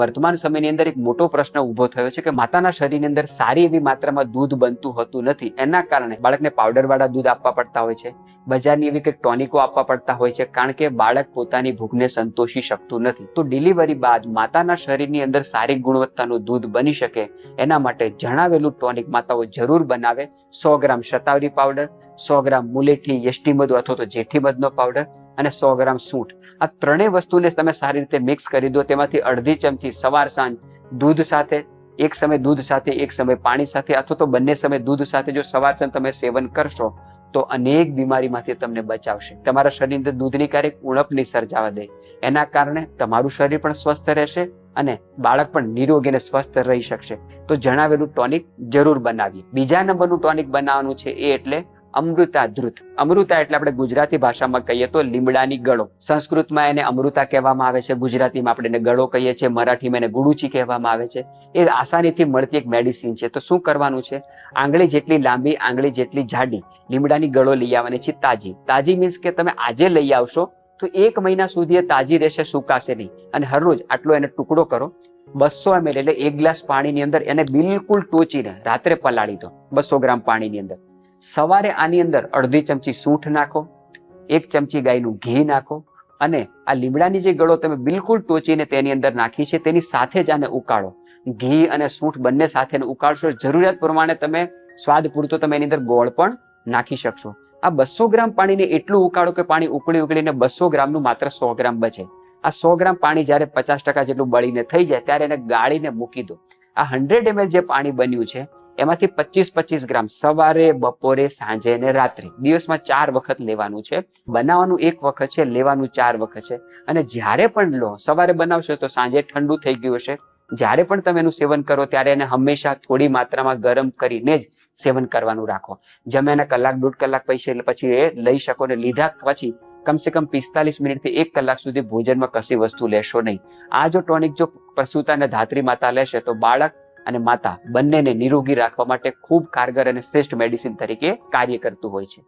વર્તમાન સમયની અંદર એક મોટો પ્રશ્ન ઊભો થયો છે કે માતાના શરીરની અંદર સારી એવી માત્રામાં દૂધ બનતું હોતું નથી. એના કારણે બાળકને પાવડરવાળા દૂધ આપવા પડતા હોય છે. બજારની એવી કંઈક ટોનિકો આપવા પડતા હોય છે, કારણ કે બાળક પોતાની ભૂખને સંતોષી શકતું નથી. તો ડિલિવરી બાદ માતાના શરીરની અંદર સારી ગુણવત્તાનું દૂધ બની શકે, એના માટે જણાવેલું ટોનિક માતાઓ જરૂર બનાવે. સો ગ્રામ શતાવરી પાવડર, સો ગ્રામ મુલેઠી યષ્ટી અથવા તો જેઠીમધનો પાવડર અને સો ગ્રામ સૂંઠ. આ ત્રણેય વસ્તુને તમે સારી રીતે મિક્સ કરી દો. તેમાંથી અડધી ચમચી સવાર સાંજ દૂધ સાથે, એક સમય દૂધ સાથે, એક સમય પાણી સાથે, અથવા તો બંને સમય દૂધ સાથે જો સવાર સાંજ તમે સેવન કરશો, તો અનેક બીમારીમાંથી તમને બચાવશે. તમારા શરીરની અંદર દૂધની ક્યારેક ઉણપ નહીં દે. એના કારણે તમારું શરીર પણ સ્વસ્થ રહેશે અને બાળક પણ નિરોગી અને સ્વસ્થ રહી શકશે. તો જણાવેલું ટોનિક જરૂર બનાવીએ. બીજા નંબરનું ટોનિક બનાવવાનું છે એ એટલે અમૃતા ધ્રુત. અમૃતા એટલે આપણે ગુજરાતી ભાષામાં કહીએ તો લીમડાની ગળો. સંસ્કૃતમાં એને અમૃતા કહેવામાં આવે છે. ગુજરાતીમાં આપણે એને ગળો કહીએ છીએ. મરાઠીમાં એને ગુડુચી કહેવામાં આવે છે. એ આસાનીથી મળતી એક મેડિસિન છે. તો શું કરવાનું છે? આંગળી જેટલી લાંબી, આંગળી જેટલી જાડી, લીમડાની ગળો લઈ આવવાની છે તાજી. તાજી મીન્સ કે તમે આજે લઈ આવશો, તો એક મહિના સુધી એ તાજી રહેશે, સુકાશે નહીં. અને હરરોજ આટલો એને ટુકડો કરો. બસો એમએલ એટલે એક ગ્લાસ પાણીની અંદર એને બિલકુલ ટોચીને રાત્રે પલાળી દો. બસો ગ્રામ પાણીની અંદર. સવારે આની અંદર અડધી ચમચી સૂંઠ નાખો, એક ચમચી ગાયનું ઘી નાખો અને આ લીમડાની જે ગળો તમે બિલકુલ ટોચીને તેની અંદર નાખી છે, તેની સાથે જ આને ઉકાળો. ઘી અને સૂંઠ બંને સાથે ઉકાળશો. જરૂરિયાત પ્રમાણે તમે સ્વાદ પૂરતો તમે એની અંદર ગોળ પણ નાખી શકશો. આ બસો ગ્રામ પાણીને એટલું ઉકાળો કે પાણી ઉકળી ઉકળીને બસો ગ્રામનું માત્ર સો ગ્રામ બચે. આ સો ગ્રામ પાણી જ્યારે પચાસ ટકા જેટલું બળીને થઈ જાય, ત્યારે એને ગાળીને મૂકી દો. આ હંડ્રેડ એમએલ જે પાણી બન્યું છે એમાંથી પચીસ પચીસ ગ્રામ સવારે, બપોરે, સાંજે અને રાત્રે. દિવસમાં ચાર વખત લેવાનું છે. બનાવવાનું એક વખત છે, લેવાનું ચાર વખત છે. અને જ્યારે પણ લો, સવારે બનાવશો તો સાંજે ઠંડુ થઈ ગયું હશે. જ્યારે પણ તમે એનું સેવન કરો, ત્યારે એને હંમેશા થોડી માત્રામાં ગરમ કરીને જ સેવન કરવાનું રાખો. જમ્યાના કલાક, દોઢ કલાક પછી પછી એ લઈ શકો ને લીધા પછી કમસે કમ પિસ્તાલીસ મિનિટથી એક કલાક સુધી ભોજનમાં કશી વસ્તુ લેશો નહીં. આ જો ટોનિક જો પ્રસૂતા અને ધાત્રી માતા લેશે તો બાળક અને માતા બંનેને નિરોગી રાખવા માટે ખૂબ કારગર અને શ્રેષ્ઠ મેડિસિન તરીકે કાર્ય કરતું હોય છે.